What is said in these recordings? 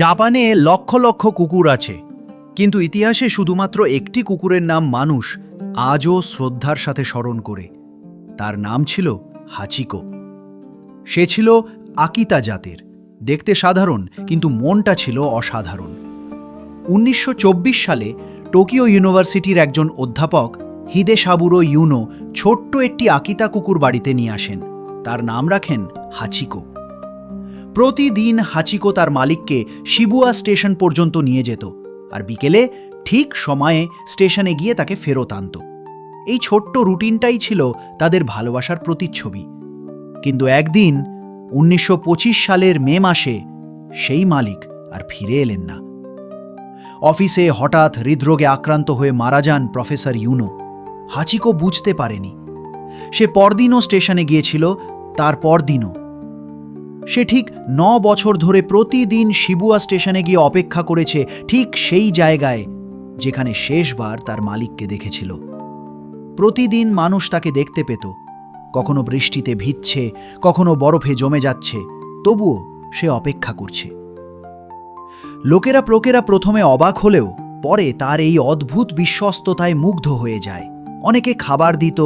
জাপানে লক্ষ লক্ষ কুকুর আছে, কিন্তু ইতিহাসে শুধুমাত্র একটি কুকুরের নাম মানুষ আজও শ্রদ্ধার সাথে স্মরণ করে। তার নাম ছিল হাচিকো। সে ছিল আকিতা জাতের। দেখতে সাধারণ, কিন্তু মনটা ছিল অসাধারণ। উনিশশো চব্বিশ সালে টোকিও ইউনিভার্সিটির একজন অধ্যাপক হিদে সাবুরো ইউনো ছোট্ট একটি আকিতা কুকুর বাড়িতে নিয়ে আসেন। তার নাম রাখেন হাচিকো। প্রতিদিন হাচিকো তার মালিককে শিবুয়া স্টেশন পর্যন্ত নিয়ে যেত, আর বিকেলে ঠিক সময়ে স্টেশনে গিয়ে তাকে ফেরত আনত। এই ছোট্ট রুটিনটাই ছিল তাদের ভালোবাসার প্রতিচ্ছবি। কিন্তু একদিন, উনিশশো পঁচিশ সালের মে মাসে সেই মালিক আর ফিরে এলেন না। অফিসে হঠাৎ হৃদরোগে আক্রান্ত হয়ে মারা যান প্রফেসর ইউনো। হাচিকো বুঝতে পারেনি। সে পরদিনও স্টেশনে গিয়েছিল, তার পরদিনও। সে ঠিক ন বছর ধরে প্রতিদিন শিবুয়া স্টেশনে গিয়ে অপেক্ষা করেছে ঠিক সেই জায়গায় যেখানে শেষবার তার মালিককে দেখেছিল। প্রতিদিন মানুষ তাকে দেখতে পেত। কখনো বৃষ্টিতে ভিজছে, কখনো বরফে জমে যাচ্ছে, তবুও সে অপেক্ষা করছে। লোকেরা প্রকেরা প্রথমে অবাক হলেও পরে তার এই অদ্ভুত বিশ্বস্ততায় মুগ্ধ হয়ে যায়। অনেকে খাবার দিত,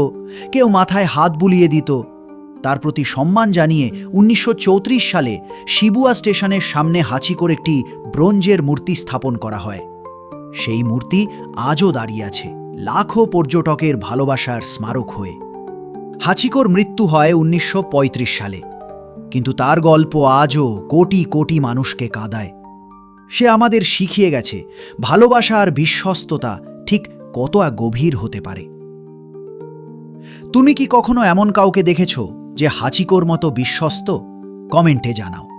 কেউ মাথায় হাত বুলিয়ে দিত তার প্রতি সম্মান জানিয়ে উনিশশো চৌত্রিশ সালে শিবুয়া স্টেশনের সামনে হাঁচিকোর একটি ব্রোঞ্জের মূর্তি স্থাপন করা হয়। সেই মূর্তি আজও দাঁড়িয়ে আছে, লাখো পর্যটকের ভালোবাসার স্মারক হয়ে। হাচিকোর মৃত্যু হয় উনিশশো পঁয়ত্রিশ সালে, কিন্তু তার গল্প আজও কোটি কোটি মানুষকে কাঁদায়। সে আমাদের শিখিয়ে গেছে ভালোবাসা আর বিশ্বস্ততা ঠিক কত গভীর হতে পারে। তুমি কি কখনো এমন কাউকে দেখেছ যে হাচিকোর মতো বিশ্বস্ত কমেন্টে জানাও।